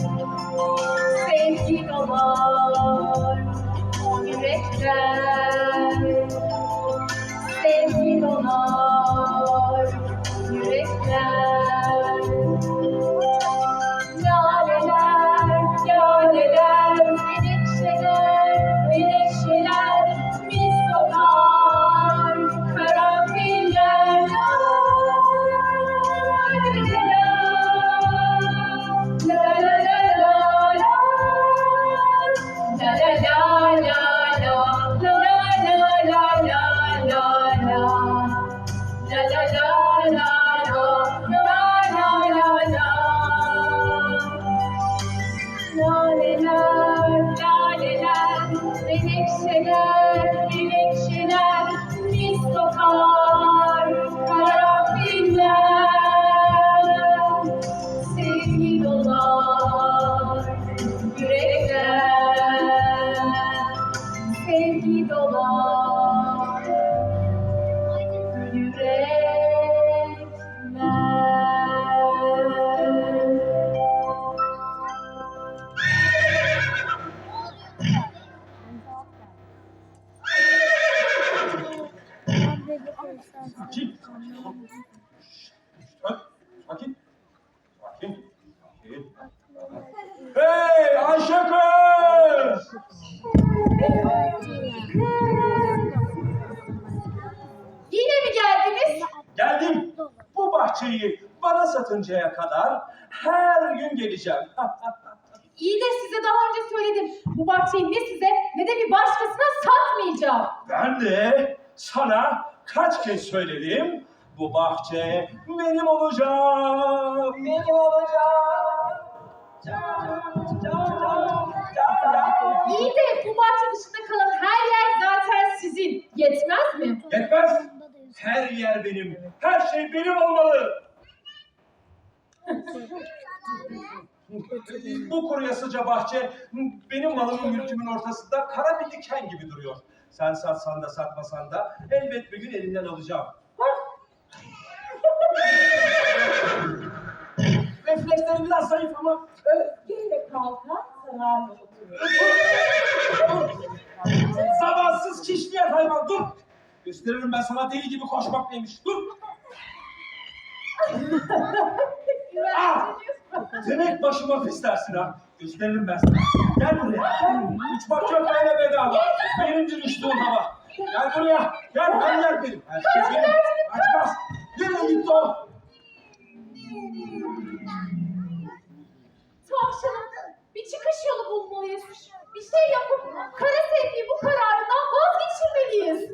Sevgi dolar sevgi dolar yürekler. Sakin. Sakin. Sakin. Sakin. Hey Ayşe kız! Bahçeyi bana satıncaya kadar her gün geleceğim. İyi de size daha önce söyledim. Bu bahçeyi ne size ne de bir başkasına satmayacağım. Ben de sana kaç kez söyledim. Bu bahçe benim olacak. Benim olacak. İyi de bu bahçe dışında kalan her yer zaten sizin. Yetmez mi? Yetmez. Her yer benim. Her şey benim olmalı. Bu kuruyasıca bahçe benim malımın mülkümün ortasında kara bir diken gibi duruyor. Sen satsan da satmasan da elbet bir gün elinden alacağım. Refleksleri biraz zayıf ama Öfkeyle kalkan zararla oturur. zamansız kişniyen hayvan dur. Gösteririm ben sana deli gibi koşmak neymiş. Dur. Ah! Demek başıma istersin ha. Gösteririm ben sana. Gel buraya. Üç bak köpeğine bedava. Benim dürüstlüğüm hava. Gel buraya. Gel ben yer benim. Herkes benim. Açmaz. Nereye gitti o? Tavşanın bir çıkış yolu bulmalıyız. Bir şey yapıp kara sevgi bu kararından vazgeçirmeliyiz.